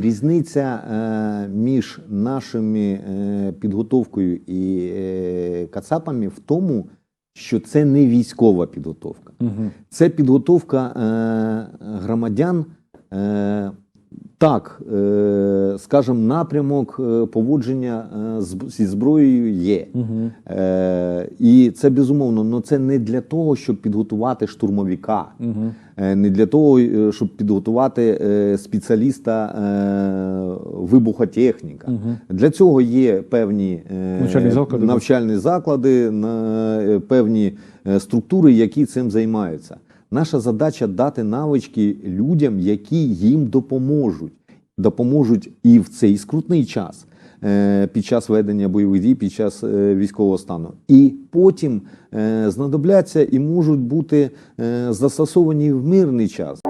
Різниця е, між нашими е, підготовкою і е, кацапами в тому, що це не військова підготовка. Угу. Це підготовка громадян. Так, е, скажімо, напрямок е, поводження е, зі зброєю є. Угу. І це безумовно, але це не для того, щоб підготувати штурмовика, Угу. Не для того, щоб підготувати спеціаліста вибухотехніка. Угу. Для цього є певні Навчальні заклади, навчальні заклади, певні структури, які цим займаються. Наша задача дати навички людям, які їм допоможуть. Допоможуть і в цей скрутний час е, під час ведення бойових дій, під час е, військового стану. І потім е, знадобляться і можуть бути застосовані в мирний час.